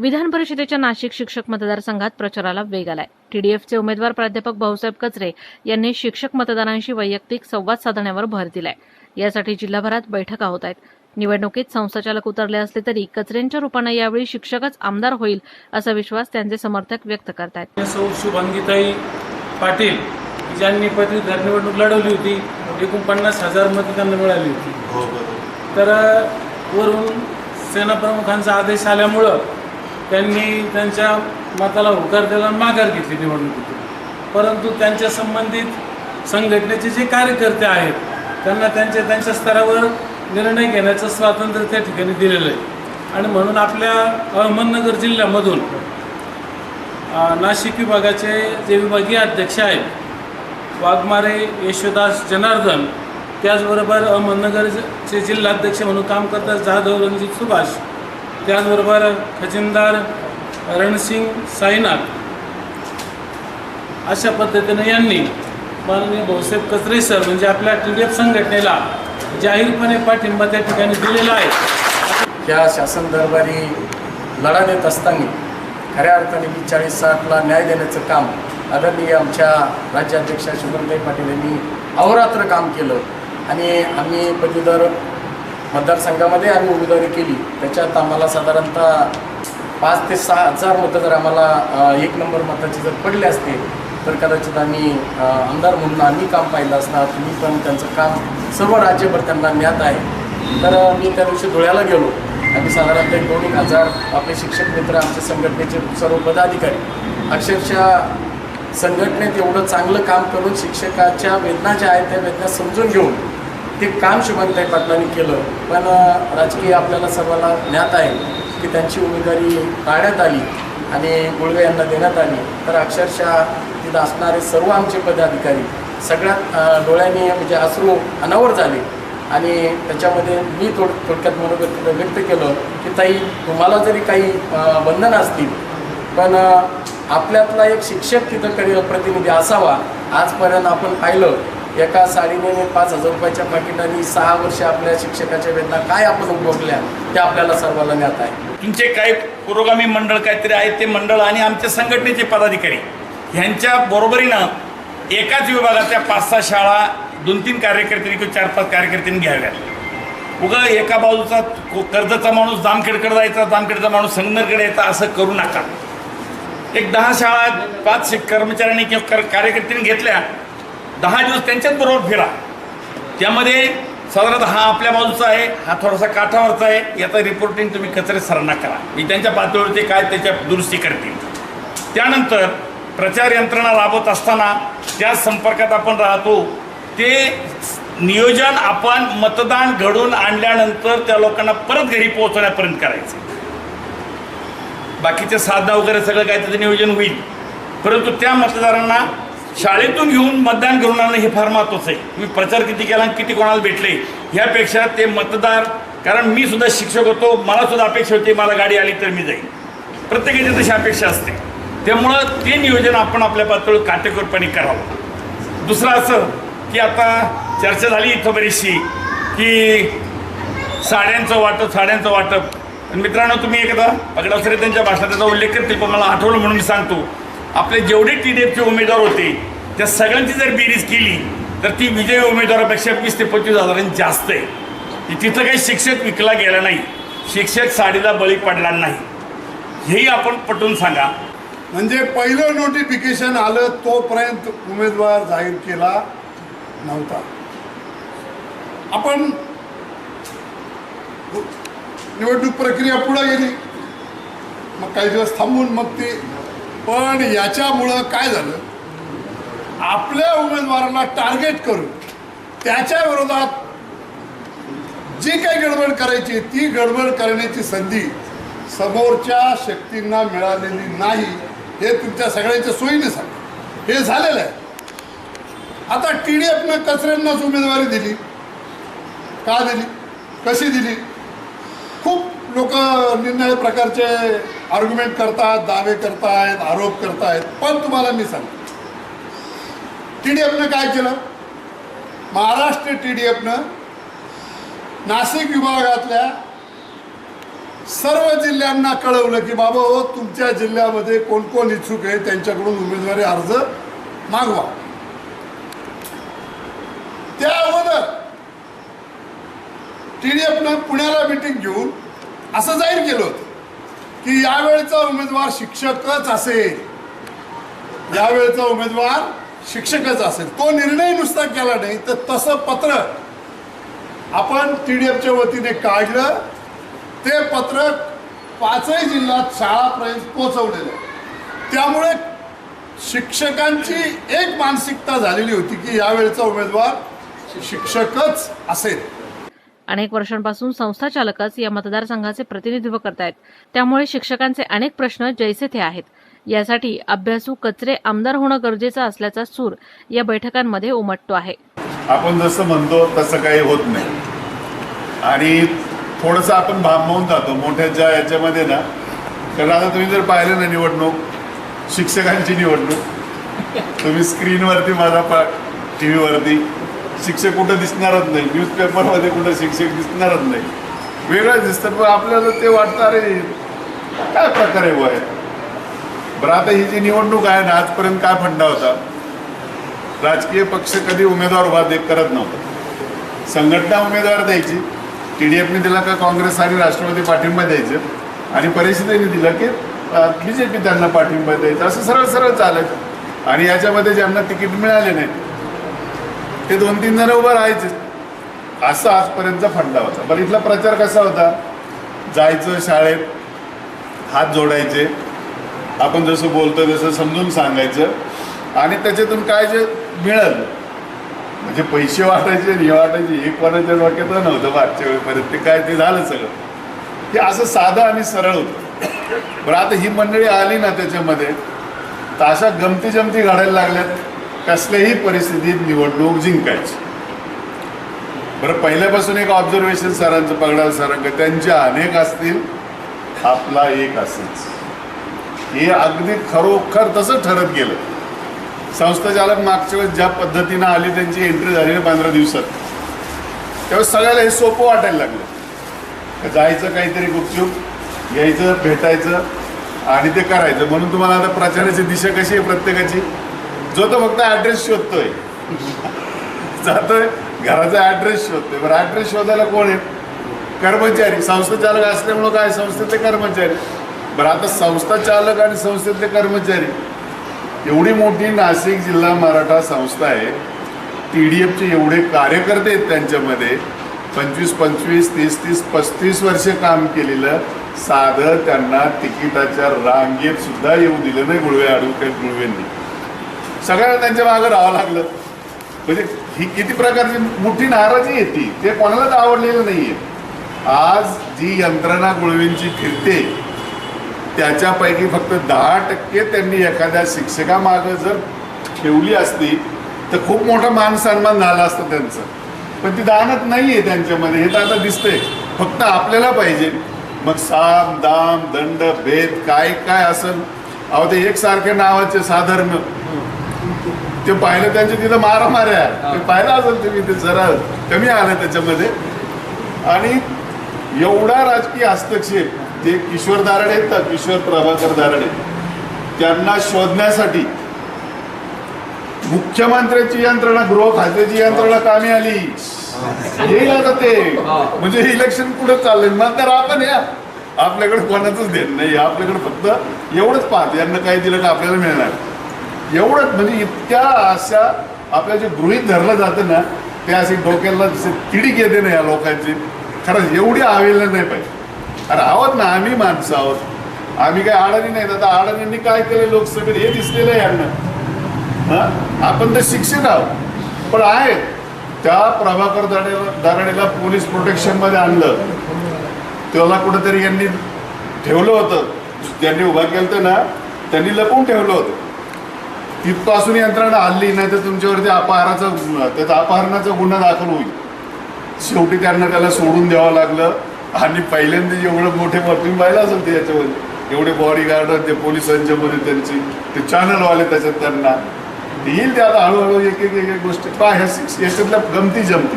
विधान परिषदेच्या नाशिक शिक्षक मतदारसंघात प्रचाराला वेग आलाय. टीडीएफचे उमेदवार प्राध्यापक भाऊसाहेब कचरे यांनी शिक्षक मतदारांशी वैयक्तिक संवाद साधण्यावर भर दिलाय. यासाठी जिल्हाभरात बैठका होत आहेत. निवडणुकीत संस्थाचालक उतरले असले तरी कचरेंच्या रूपानं यावेळी शिक्षकच आमदार होईल असा विश्वास त्यांचे समर्थक व्यक्त करतायत. सौ शुभांगीताई पाटील ज्यांनी पदवीधर निवडणूक लढवली होती एकूण पन्नास हजार मतं त्यांना मिळाली होती. हो तर वरून सेनाप्रमुखांचा आदेश आल्यामुळं त्यांनी त्यांच्या मताला होकार दिला माघार घेतली निवडणुकीतून. परंतु त्यांच्या संबंधित संघटनेचे जे कार्यकर्ते आहेत त्यांना त्यांच्या त्यांच्या स्तरावर निर्णय घेण्याचं स्वातंत्र्य त्या ठिकाणी दिलेलं आहे. आणि म्हणून आपल्या अहमदनगर जिल्ह्यामधून नाशिक विभागाचे जे विभागीय अध्यक्ष आहेत वाघमारे यशोदास जनार्दन त्याचबरोबर अहमदनगरचे जिल्हाध्यक्ष म्हणून काम करतात जाधव रणजित सुभाष. त्याचबरोबर खजिनदार रणसिंग साईनाथ. अशा पद्धतीनं यांनी माननीय भाऊसाहेब कचरे सर म्हणजे आपल्या टी डी एफ संघटनेला जाहीरपणे पाठिंबा त्या ठिकाणी दिलेला आहे. या शासन दरबारी लढा देत असताना खऱ्या अर्थाने मी चाळीस साठला न्याय देण्याचं काम आदरणीय आमच्या राज्याध्यक्षा शुभमताई पाटील यांनी अहोरात्र काम केलं. आणि आम्ही पदवीधर मतदारसंघामध्ये आम्ही उमेदवारी केली. त्याच्यात आम्हाला साधारणतः पाच ते सहा हजार मतं जर आम्हाला एक नंबर मताचे जर पडले असते तर कदाचित आम्ही आमदार म्हणून आम्ही काम पाहिलं असणार. तुम्ही पण त्यांचं काम सर्व राज्यभर त्यांना ज्ञात आहे. तर मी त्या दिवशी धुळ्याला गेलो. आम्ही साधारणतः एक दोन एक हजार आपले शिक्षक मित्र आमच्या संघटनेचे सर्व पदाधिकारी अक्षरशः संघटनेत एवढं चांगलं काम करून शिक्षकाच्या वेदना ज्या आहेत त्या वेदना समजून घेऊन ते काम शुभमताई पाटलांनी केलं. पण राजकीय आपल्याला सर्वांना ज्ञात आहे की त्यांची उमेदवारी काढण्यात आली आणि गुळवे यांना देण्यात आली. तर अक्षरशः तिथं असणारे सर्व आमचे पदाधिकारी सगळ्यात डोळ्यांनी म्हणजे अश्रू अनावर झाले. आणि त्याच्यामध्ये मी थोड थोडक्यात मनोगत व्यक्त केलं की ताई तुम्हाला जरी काही बंधनं असतील पण आपल्यातला एक शिक्षक तिथं करी प्रतिनिधी असावा. आजपर्यंत आपण पाहिलं एका साडीने पाच हजार रुपयाच्या पाकिटाने सहा वर्ष आपल्या शिक्षकाच्या वेदना काय आपण उपभोगल्या ते आपल्याला सर्वांना ज्ञात आहे. तुमचे काही पुरोगामी मंडळ काहीतरी आहेत ते मंडळ आणि आमच्या संघटनेचे पदाधिकारी. ह्यांच्या बरोबरीनं एकाच विभागातल्या पाच सहा शाळा दोन तीन कार्यकर्त्यांनी किंवा चार पाच कार्यकर्त्यांनी घ्याव्यात. उगा एका बाजूचा कर्जचा माणूस जामखेडकडे जायचा जामखेडचा माणूस संगनरकडे यायचा असं करू नका. एक दहा शाळा पाच कर्मचाऱ्यांनी किंवा कर कार्यकर्त्यांनी घेतल्या दहा दिवस त्यांच्याच बरोबर फिरा. त्यामध्ये साधारणतः हा आपल्या बाजूचा आहे हा थोडासा काठावरचा आहे याचा रिपोर्टिंग तुम्ही कचरे सरांना करा. मी त्यांच्या पातळीवरती काय त्याच्या दुरुस्ती करतील. त्यानंतर प्रचार यंत्रणा राबवत असताना त्या संपर्कात आपण राहतो ते नियोजन आपण मतदान घडून आणल्यानंतर त्या लोकांना परत घरी पोहोचवण्यापर्यंत करायचं. बाकीचे साधना वगैरे सगळं काय त्याचं नियोजन होईल. परंतु त्या मतदारांना शाळेतून घेऊन मतदान करून आणणं हे फार महत्त्वाचं आहे. मी प्रचार किती केला आणि किती कोणाला भेटले ह्यापेक्षा ते मतदार कारण मी सुद्धा शिक्षक होतो मला सुद्धा अपेक्षा होती मला गाडी आली तर मी जाईन. प्रत्येकाची तशी अपेक्षा असते. त्यामुळं ते नियोजन आपण आपल्या पातळीवर काटेकोरपणे करावं. दुसरं असं की आता चर्चा झाली इथं बरीचशी की साड्यांचं वाटप साड्यांचं वाटप. आणि मित्रांनो तुम्ही एकदा पगडावसरे त्यांच्या भाषणात त्याचा उल्लेख करतील पण मला आठवलं म्हणून मी सांगतो. आपले जेवढे टी डी एफचे उमेदवार होते त्या सगळ्यांची जर बेरीज केली तर ती विजयी उमेदवारापेक्षा वीस ते पंचवीस हजारांनी जास्त आहे. की तिथं काही शिक्षक विकला गेला नाही. शिक्षक साडीला बळी पडला नाही. हेही आपण पटवून सांगा. म्हणजे पहिलं नोटिफिकेशन आलं तोपर्यंत उमेदवार जाहीर केला नव्हता. आपण निवडणूक प्रक्रिया पुढे गेली. मग काही दिवस थांबून मग ते पण याच्यामुळं काय झालं? आपल्या उमेदवारांना टार्गेट करून त्याच्या विरोधात जी काही गडबड करायची ती गडबड करण्याची संधी समोरच्या शक्तींना मिळालेली नाही हे तुमच्या सगळ्यांच्या सोयीने सांग हे झालेलं आहे. आता टी डी एफनं कचऱ्यांनाच उमेदवारी दिली. का दिली? कशी दिली? खूप लोक निर्णय प्रकारचे आर्ग्युमेंट करतात दावे करतायत आरोप करतायत. पण तुम्हाला मी सांगतो. टी डी एफनं काय केलं? महाराष्ट्र टी डी एफनं नाशिक विभागातल्या सर्व जिल्ह्यांना कळवलं की बाबा हो तुमच्या जिल्ह्यामध्ये कोण कोण इच्छुक आहे? त्यांच्याकडून उमेदवारी अर्ज मागवा. त्या अगोदर टीडीएफनं पुण्याला मिटिंग घेऊन असं जाहीर केलं होतं. की यावेळचा उमेदवार शिक्षकच असेल. यावेळचा उमेदवार शिक्षकच असेल. तो निर्णय नुसता केला नाही तर तसं पत्र आपण टी डी एफच्या वतीने काढलं. ते पत्र पाचही जिल्ह्यात शाळापर्यंत पोचवलेलं त्यामुळे शिक्षकांची एक मानसिकता झालेली होती की यावेळचा उमेदवार शिक्षकच असेल. अनेक वर्षांपासून संस्था चालकच या मतदारसंघाचे प्रतिनिधित्व करतायत. त्यामुळे शिक्षकांचे अनेक प्रश्न जैसे थे आहेत. यासाठी अभ्यासू कचरे आमदार होणं गरजेचं असल्याचा सूर या बैठकांमध्ये उमटतो आहे. आपण जसं म्हणतो तसं काही होत नाही. आणि थोडंसं आपण भांबवून जातो मोठ्याच्या याच्यामध्ये ना कारण आता तुम्ही जर पाहिलं ना निवडणूक शिक्षकांची निवडणूक तुम्ही स्क्रीनवरती माझा पा टी व्हीवरती शिक्षक कुठं दिसणारच नाही. न्यूजपेपरमध्ये कुठं शिक्षक दिसणारच नाही. वेगळंच दिसतं पण आपल्याला ते वाटतं अरे काय प्रकार आहे वय? बरं आता ही जी निवडणूक आहे ना आजपर्यंत काय फंडा होता? राजकीय पक्ष कधी उमेदवार उभा दे करत नव्हता. संघटना उमेदवार द्यायची. टी डी एफने दिला का काँग्रेस आणि राष्ट्रवादी पाठिंबा द्यायचं? आणि परिषदेने दिलं की बी जे पी त्यांना पाठिंबा द्यायचा? असं सरळ सरळ चालत आणि याच्यामध्ये ज्यांना तिकीट मिळाले नाही ते दोन तीन जण उभं राहायचे. असं आजपर्यंतचा फंडा होता. पण इथला प्रचार कसा होता? जायचं शाळेत हात जोडायचे. आपण जसं बोलतो तसं समजून सांगायचं. आणि त्याच्यातून काय जे मिळालं? म्हणजे पैसे वाटायचे हे वाटायचे हे वाटायच्या डोक्यात नव्हतं मागच्या वेळेपर्यंत. ते काय ते झालं सगळं. हे असं साधं आणि सरळ होतं. बरं आता ही मंडळी आली ना त्याच्यामध्ये तर अशा गमती जमती घडायला लागल्यात. कसल्याही परिस्थितीत निवडणूक जिंकायची. बरं पहिल्यापासून एक ऑब्झर्वेशन सरांचं पगडाल सरांचं त्यांच्या अनेक असतील आपला एक असेल हे अगदी खरोखर तसं ठरत गेलं. संस्था चालक मागच्या वेळेस ज्या पद्धतीनं आली त्यांची एंट्री झाली ना पंधरा दिवसात. त्यावेळेस सगळ्याला हे सोपं वाटायला लागलं. का जायचं काहीतरी गुपचूप यायचं भेटायचं आणि ते करायचं. म्हणून तुम्हाला आता प्रचाराची दिशा कशी आहे प्रत्येकाची? जो तो फक्त ॲड्रेस शोधतोय. जातोय घराचा ॲड्रेस शोधतोय. बरं ॲड्रेस शोधायला कोण आहे? कर्मचारी. संस्था चालक असल्यामुळं काय? संस्थेतले कर्मचारी. बरं आता संस्था चालक आणि संस्थेतले कर्मचारी. एवढी मोठी नाशिक जिल्हा मराठा संस्था आहे. टी डी एफचे एवढे कार्यकर्ते आहेत त्यांच्यामध्ये. पंचवीस पंचवीस तीस तीस पस्तीस वर्ष काम केलेलं साधं त्यांना तिकिटाच्या रांगेत सुद्धा येऊ दिलं नाही गुळवे ॲडव्होकेट गुळवेंनी सगळ्यांना त्यांच्या मागं राहावं लागलं. म्हणजे ही किती प्रकारची मोठी नाराजी येते ते? कोणालाच आवडलेलं नाहीये. आज जी यंत्रणा गुळवींची फिरते त्याच्यापैकी फक्त दहा टक्के त्यांनी एखाद्या शिक्षकामागं जर ठेवली असती तर खूप मोठा मान सन्मान झाला असतं त्यांचं. पण ती दानत नाही आहे त्यांच्यामध्ये हे तर आता दिसतंय. फक्त आपल्याला पाहिजे. मग साम दाम दंड भेद काय काय असेल अहो ते एकसारख्या नावाचे साधर्म ते पाहिलं त्यांच्या तिथं मारामाऱ्या ते पाहिलं असेल तुम्ही ते जरा कमी आलं त्याच्यामध्ये. आणि एवढा राजकीय हस्तक्षेप ते किशोर दाराडे आहेत ना किशोर प्रभाकर दाराडे. त्यांना शोधण्यासाठी मुख्यमंत्र्याची यंत्रणा गृह खात्याची यंत्रणा कामी आली. येईल आता ते. म्हणजे इलेक्शन पुढे चाललंय? मतदार आपण या. आपल्याकडे कोणाचंच देत नाही. आपल्याकडे फक्त एवढंच पाहत. यांना काही दिलं का आपल्याला मिळणार. एवढंच म्हणजे इतक्या अशा आपल्या जे गृहित धरलं जातं ना ते असे डोक्याला जसे तिडीक येते ना या लोकांची. खरंच एवढी आवेलं नाही पाहिजे. अरे आहोत ना आम्ही माणसं आहोत. आम्ही काय अडाणी नाहीत. आता अडाणींनी काय केलं लोकसभेत? हे दिसलेलं आहे यांना. आपण तर शिक्षित आहोत. पण आहेत. त्या प्रभाकर दारेला दाराडेला पोलीस प्रोटेक्शनमध्ये आणलं. त्याला कुठंतरी यांनी ठेवलं होतं. ज्यांनी उभा केलं होतं ना त्यांनी लपवून ठेवलं होतं. तिथपासून यंत्रणा हल्ली नाही तर तुमच्यावरती अपहाराचा गुन्हा त्याचा अपहरणाचा गुन्हा दाखल होईल. शेवटी त्यांना त्याला सोडून द्यावं लागलं. आणि पहिल्यांदा एवढं मोठे तुम्ही पाहिलं असेल ते याच्यामध्ये. एवढे बॉडीगार्ड ते पोलिसांच्या मध्ये त्यांची ते चॅनलवाले त्याच्यात त्यांना. येईल ते आता हळूहळू एक एक एक गोष्टी. पहा ह्या याच्यातल्या गमती जमती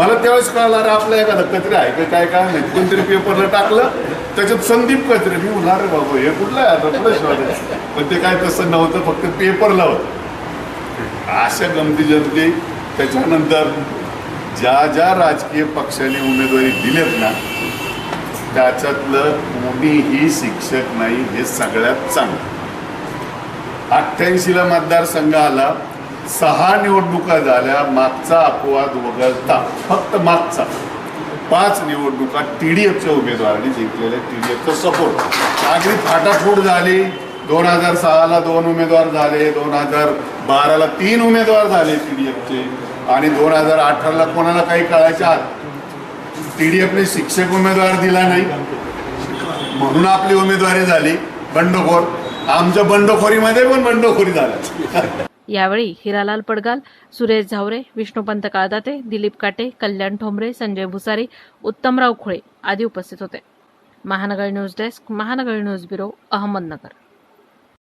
मला त्यावेळेस कळलं अरे आपलं एखादा कचरे आहे का काय काय नाही कोणतरी पेपरला टाकलं त्याच्यात संदीप कचरे मी म्हणला रे बाबा हे कुठलं आहे आता? पुढे शोधायचं पण ते काय तसं नव्हतं फक्त पेपरला होतं. अशा गमती जमती त्याच्यानंतर ज्या ज्या राजकीय पक्षाने उमेदवारी दिलेत ना त्याच्यातलं कोणीही शिक्षक नाही हे सगळ्यात चांगलं. अठ्ठ्याऐंशीला मतदारसंघ आला सहा निवडणुका झाल्या मागचा अपवाद वगळता फक्त मागचा. पाच निवडणुका टी डी एफच्या उमेदवारांनी जिंकलेल्या टी डी एफचा सपोर्ट अगदी फाटाफूट झाली. दोन हजार सहाला दोन उमेदवार झाले दोन हजार बाराला तीन उमेदवार झाले टी डी एफचे आणि दोन हजार अठराला कोणाला काही कळायच्या आत? टी डी एफने शिक्षक उमेदवार दिला नाही. म्हणून आपली उमेदवारी झाली बंडखोर. आमच्या बंडखोरीमध्ये पण बंडखोरी झाल्या. यावेळी हिरालाल पडगाल सुरेश झावरे विष्णुपंत काळदाते दिलीप काटे कल्याण ठोंबरे संजय भुसारी उत्तमराव खुळे आदी उपस्थित होते. Mahanagar news desk Mahanagar news bureau Ahmednagar.